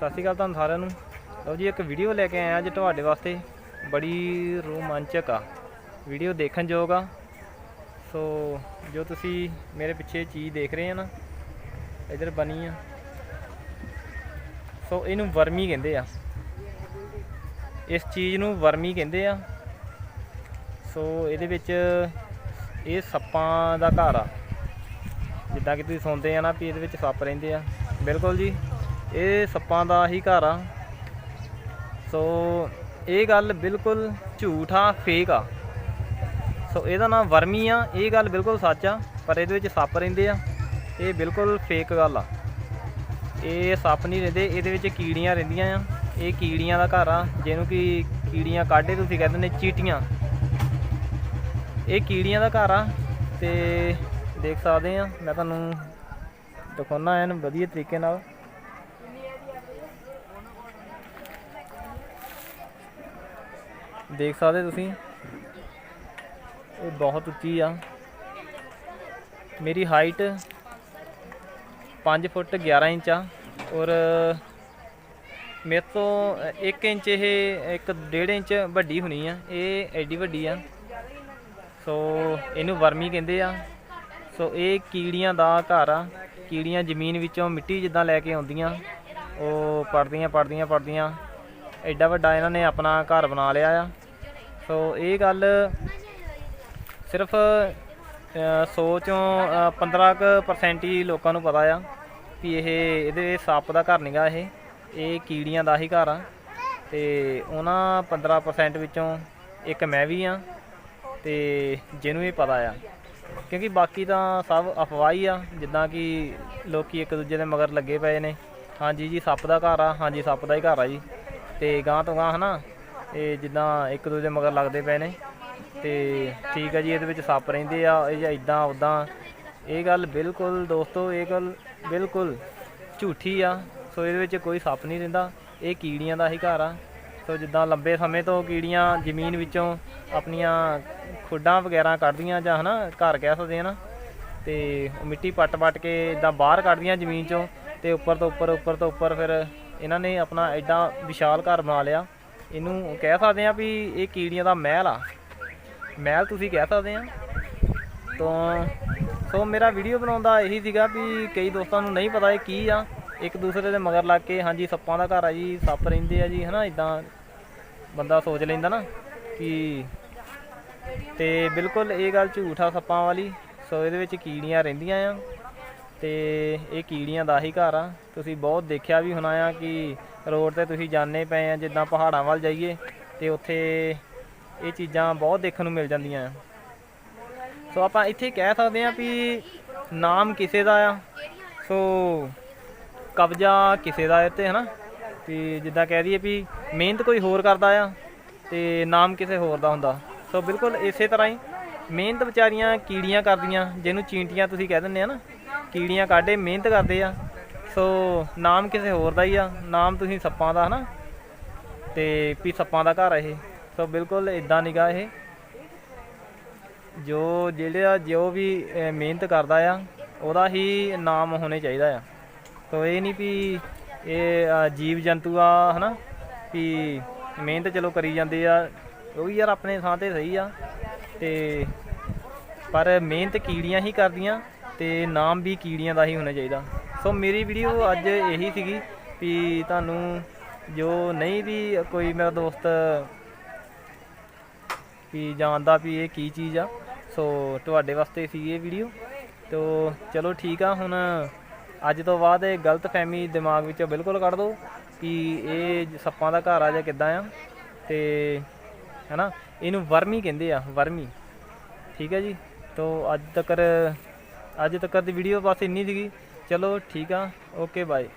ਸਤਿ ਸ਼੍ਰੀ ਅਕਾਲ ਤੁਹਾਨੂੰ ਸਾਰਿਆਂ ਨੂੰ। ਲਓ ਜੀ, ਇੱਕ ਵੀਡੀਓ ਲੈ ਕੇ ਆਇਆ ਅੱਜ ਤੁਹਾਡੇ ਵਾਸਤੇ। ਬੜੀ ਰੋਮਾਂਚਕ ਆ। ਵੀਡੀਓ ਦੇਖਣ ਯੋਗ ਆ। ਸੋ, ਜੋ ਤੁਸੀਂ ਮੇਰੇ ਪਿੱਛੇ ਚੀਜ਼ ਦੇਖ ਰਹੇ ਆ ਨਾ, ਇਧਰ ਬਣੀ ਆ। ਸੋ, ਇਹਨੂੰ ਵਰਮੀ ਕਹਿੰਦੇ ਆ। ਇਸ ਚੀਜ਼ ਨੂੰ ਵਰਮੀ ਕਹਿੰਦੇ ਆ। ਸੋ, ਇਹਦੇ ਵਿੱਚ ਇਹ ਸੱਪਾਂ ਦਾ ਘਰ ਆ। ਜਿੱਦਾਂ ਕਿ ਤੁਸੀਂ ਸੁਣਦੇ ਆ ਨਾ ਵੀ ਇਹਦੇ ਵਿੱਚ ਸੱਪ ਰਹਿੰਦੇ ਆ। ਬਿਲਕੁਲ ਜੀ। ਇਹ ਸੱਪਾਂ ਦਾ ਹੀ ਘਰ ਆ। ਸੋ ਇਹ ਗੱਲ ਬਿਲਕੁਲ ਝੂਠ ਆ ਫੇਕ ਆ। ਸੋ ਇਹਦਾ ਨਾਮ ਵਰਮੀ ਆ, ਇਹ ਗੱਲ ਬਿਲਕੁਲ ਸੱਚ ਆ, ਪਰ ਇਹਦੇ ਵਿੱਚ ਸੱਪ ਰਹਿੰਦੇ ਆ। ਇਹ ਬਿਲਕੁਲ ਫੇਕ ਗੱਲ ਆ। ਇਹ ਸੱਪ ਨਹੀਂ ਰਹਿੰਦੇ, ਇਹਦੇ ਵਿੱਚ ਕੀੜੀਆਂ ਰਹਿੰਦੀਆਂ ਆ। ਇਹ ਕੀੜੀਆਂ ਦਾ ਘਰ ਆ, ਜਿਹਨੂੰ ਕਿ ਕੀੜੀਆਂ ਕਾਢੇ ਤੁਸੀਂ ਕਹਿੰਦੇ ਨੇ ਚੀਟੀਆਂ। ਇਹ ਕੀੜੀਆਂ ਦਾ ਘਰ ਆ ਤੇ ਦੇਖ ਸਕਦੇ ਆ, ਮੈਂ ਤੁਹਾਨੂੰ ਦਿਖਾਉਣਾ ਐਨ ਵਧੀਆ ਤਰੀਕੇ ਨਾਲ। ਦੇਖ ਸਕਦੇ ਤੁਸੀਂ। ਇਹ ਬਹੁਤ ਉੱਚੀ ਆ। ਮੇਰੀ ਹਾਈਟ 5 ਫੁੱਟ 11 ਇੰਚ ਆ ਔਰ ਮੇਰੇ ਤੋਂ 1 ਇੰਚ ਇਹ 1 1.5 ਇੰਚ ਵੱਡੀ ਹੋਣੀ ਆ। ਇਹ ਐਡੀ ਵੱਡੀ ਆ। ਸੋ ਇਹਨੂੰ ਵਰਮੀ ਕਹਿੰਦੇ ਆ। ਸੋ ਇਹ ਕੀੜੀਆਂ ਦਾ ਘਰ ਆ। ਕੀੜੀਆਂ ਜ਼ਮੀਨ ਵਿੱਚੋਂ ਮਿੱਟੀ ਜਿੱਦਾਂ ਲੈ ਕੇ ਆਉਂਦੀਆਂ। ਉਹ ਪੜਦੀਆਂ ਪੜਦੀਆਂ ਪੜਦੀਆਂ ਐਡਾ ਵੱਡਾ ਇਹਨਾਂ ਨੇ ਆਪਣਾ ਘਰ ਬਣਾ ਲਿਆ ਆ। ਸੋ ਇਹ ਗੱਲ ਸਿਰਫ 100 ਚੋਂ ਅ, 15 ਕੁ ਪਰਸੈਂਟ ਹੀ ਲੋਕਾਂ ਨੂੰ ਪਤਾ ਆ ਵੀ ਇਹ ਇਹਦੇ ਸੱਪ ਦਾ ਘਰ ਨਹੀਂਗਾ ਇਹ। ਇਹ ਕੀੜੀਆਂ ਦਾ ਹੀ ਘਰ ਆ। ਤੇ ਉਹਨਾਂ 15% ਵਿੱਚੋਂ ਇੱਕ ਮੈਂ ਵੀ ਆ ਤੇ ਜਿਹਨੂੰ ਇਹ ਪਤਾ ਆ। ਕਿਉਂਕਿ ਬਾਕੀ ਤਾਂ ਸਭ ਅਫਵਾਹ ਹੀ ਆ ਜਿੱਦਾਂ ਕਿ ਲੋਕੀ ਇੱਕ ਦੂਜੇ ਦੇ ਮਗਰ ਲੱਗੇ ਪਏ ਨੇ। ਹਾਂਜੀ ਜੀ ਸੱਪ ਦਾ ਘਰ ਆ ਹਾਂਜੀ ਸੱਪ ਦਾ ਹੀ ਘਰ ਆ ਜੀ। ਤੇ ਗਾਂ ਤੋਂ ਗਾਂ ਹਨਾ ਇਹ ਜਿੱਦਾਂ ਇੱਕ ਦੂਜੇ ਮਗਰ ਲੱਗਦੇ ਪਏ ਨੇ ਤੇ ਠੀਕ ਆ ਜੀ, ਇਹਦੇ ਵਿੱਚ ਸੱਪ ਰਹਿੰਦੇ ਆ, ਇਹ ਜਾਂ ਇਦਾਂ ਉਦਾਂ ਇਹ ਗੱਲ ਬਿਲਕੁਲ ਦੋਸਤੋ, ਇਹ ਗੱਲ ਬਿਲਕੁਲ ਝੂਠੀ ਆ। ਸੋ ਇਹਦੇ ਵਿੱਚ ਕੋਈ ਸੱਪ ਨਹੀਂ ਰਹਿੰਦਾ। ਇਹ ਕੀੜੀਆਂ ਦਾ ਹੀ ਘਰ ਆ। ਸੋ ਜਿੱਦਾਂ ਲੰਬੇ ਸਮੇਂ ਤੋਂ ਕੀੜੀਆਂ ਜ਼ਮੀਨ ਵਿੱਚੋਂ ਆਪਣੀਆਂ ਖੁੱਡਾਂ ਵਗੈਰਾ ਕੱਢਦੀਆਂ ਜਾਂ ਹਨਾ, ਘਰ ਕਹਿ ਸਕਦੇ ਹਾਂ ਨਾ, ਤੇ ਮਿੱਟੀ ਪੱਟ-ਪੱਟ ਕੇ ਇਦਾਂ ਬਾਹਰ ਕੱਢਦੀਆਂ ਜ਼ਮੀਨ ਚੋਂ ਤੇ ਉੱਪਰ ਤੋਂ ਉੱਪਰ ਉੱਪਰ ਤੋਂ ਉੱਪਰ ਫਿਰ ਇਹਨਾਂ ਨੇ ਆਪਣਾ ਐਡਾ ਵਿਸ਼ਾਲ ਘਰ ਬਣਾ ਲਿਆ। ਇਹਨੂੰ ਕਹਿ ਸਕਦੇ ਆ ਵੀ ਇਹ ਕੀੜੀਆਂ ਦਾ ਮਹਿਲ ਆ। ਮਹਿਲ ਤੁਸੀਂ ਕਹਿ ਸਕਦੇ ਆ। ਤਾਂ, ਸੋ ਮੇਰਾ ਵੀਡੀਓ ਬਣਾਉਂਦਾ ਇਹੀ ਸੀਗਾ ਵੀ ਕਈ ਦੋਸਤਾਂ ਨੂੰ ਨਹੀਂ ਪਤਾ ਇਹ ਕੀ ਆ। ਇੱਕ ਦੂਸਰੇ ਦੇ ਮਗਰ ਲੱਗ ਕੇ, ਹਾਂਜੀ, ਸੱਪਾਂ ਦਾ ਘਰ ਆ ਜੀ, ਸੱਪ ਰਹਿੰਦੇ ਆ ਜੀ, ਹਨਾ ਇਦਾਂ ਬੰਦਾ ਸੋਚ ਲੈਂਦਾ ਨਾ ਕਿ ਤੇ ਬਿਲਕੁਲ ਇਹ ਗੱਲ ਝੂਠ ਆ ਸੱਪਾਂ ਵਾਲੀ। ਸੋ ਇਹਦੇ ਵਿੱਚ ਕੀੜੀਆਂ ਰਹਿੰਦੀਆਂ ਆ। ਤੇ ਇਹ ਕੀੜੀਆਂ ਦਾ ਹੀ ਘਰ ਆ। ਤੁਸੀਂ ਬਹੁਤ ਦੇਖਿਆ ਵੀ ਹੋਣਾ ਆ ਕਿ ਰੋਡ ਤੇ ਤੁਸੀਂ ਜਾਂਦੇ ਪਏ ਆ, ਜਿੱਦਾਂ ਪਹਾੜਾਂ ਵੱਲ ਜਾਈਏ ਤੇ ਉੱਥੇ ਇਹ ਚੀਜ਼ਾਂ ਬਹੁਤ ਦੇਖਣ ਨੂੰ ਮਿਲ ਜਾਂਦੀਆਂ ਆ। ਸੋ ਆਪਾਂ ਇੱਥੇ ਕਹਿ ਸਕਦੇ ਆ ਵੀ ਨਾਮ ਕਿਸੇ ਦਾ ਆ। ਸੋ ਕਬਜ਼ਾ ਕਿਸੇ ਦਾ ਇੱਥੇ, ਹਨਾ? ਤੇ ਜਿੱਦਾਂ ਕਹਿ ਦਈਏ ਵੀ ਮਿਹਨਤ ਕੋਈ ਹੋਰ ਕਰਦਾ ਆ ਤੇ ਨਾਮ ਕਿਸੇ ਹੋਰ ਦਾ ਹੁੰਦਾ। ਸੋ ਬਿਲਕੁਲ ਇਸੇ ਤਰ੍ਹਾਂ ਹੀ ਮਿਹਨਤ ਵਿਚਾਰੀਆਂ ਕੀੜੀਆਂ ਕਰਦੀਆਂ, ਜਿਹਨੂੰ ਚੀਂਟੀਆਂ ਤੁਸੀਂ ਕਹਿ ਦਿੰਦੇ ਆ ਨਾ ਕੀੜੀਆਂ ਕਾਢੇ, ਮਿਹਨਤ ਕਰਦੇ ਆ। ਸੋ ਨਾਮ ਕਿਸੇ ਹੋਰ ਦਾ ਹੀ ਆ। ਨਾਮ ਤੁਸੀਂ ਸੱਪਾਂ ਦਾ, ਹਨਾ? ਤੇ ਵੀ ਸੱਪਾਂ ਦਾ ਘਰ ਇਹ। ਸੋ ਬਿਲਕੁਲ ਇਦਾਂ ਨਿਗਾ ਇਹ। ਜੋ ਜਿਹੜਾ ਜੋ ਵੀ ਮਿਹਨਤ ਕਰਦਾ ਆ, ਉਹਦਾ ਹੀ ਨਾਮ ਹੋਣੇ ਚਾਹੀਦਾ ਆ। ਸੋ ਇਹ ਨਹੀਂ ਵੀ ਇਹ ਜੀਵ ਜੰਤੂ ਆ, ਹਨਾ? ਵੀ ਮਿਹਨਤ ਚਲੋ ਕਰੀ ਜਾਂਦੇ ਆ। ਉਹ ਵੀ ਯਾਰ ਆਪਣੇ ਥਾਂ ਤੇ ਸਹੀ ਆ। ਤੇ ਪਰ ਮਿਹਨਤ ਕੀੜੀਆਂ ਹੀ ਕਰਦੀਆਂ। ਤੇ ਨਾਮ ਵੀ ਕੀੜੀਆਂ ਦਾ ਹੀ ਹੋਣਾ ਚਾਹੀਦਾ। ਸੋ ਮੇਰੀ ਵੀਡੀਓ ਅੱਜ ਇਹੀ ਸੀਗੀ ਵੀ ਤੁਹਾਨੂੰ ਜੋ ਨਹੀਂ ਵੀ ਕੋਈ ਮੇਰਾ ਦੋਸਤ ਵੀ ਜਾਣਦਾ ਵੀ ਇਹ ਕੀ ਚੀਜ਼ ਆ, ਸੋ ਤੁਹਾਡੇ ਵਾਸਤੇ ਸੀ ਇਹ ਵੀਡੀਓ। ਤੋ ਚਲੋ ਠੀਕ ਆ, ਹੁਣ ਅੱਜ ਤੋਂ ਬਾਅਦ ਇਹ ਗਲਤ ਫਹਿਮੀ ਦਿਮਾਗ ਵਿੱਚੋਂ ਬਿਲਕੁਲ ਕੱਢ ਦਿਓ ਕਿ ਇਹ ਸੱਪਾਂ ਦਾ ਘਰ ਆ ਜਾਂ ਕਿੱਦਾਂ ਆ। ਤੇ ਹੈਨਾ, ਇਹਨੂੰ ਵਰਮੀ ਕਹਿੰਦੇ ਆ, ਵਰਮੀ। ਠੀਕ ਹੈ ਜੀ? ਤੋ ਅੱਜ ਤੱਕ ਅੱਜ ਤੱਕ ਦੀ ਵੀਡੀਓ ਬਸ ਇੰਨੀ ਸੀਗੀ। ਚਲੋ ਠੀਕ ਆ। Okay bye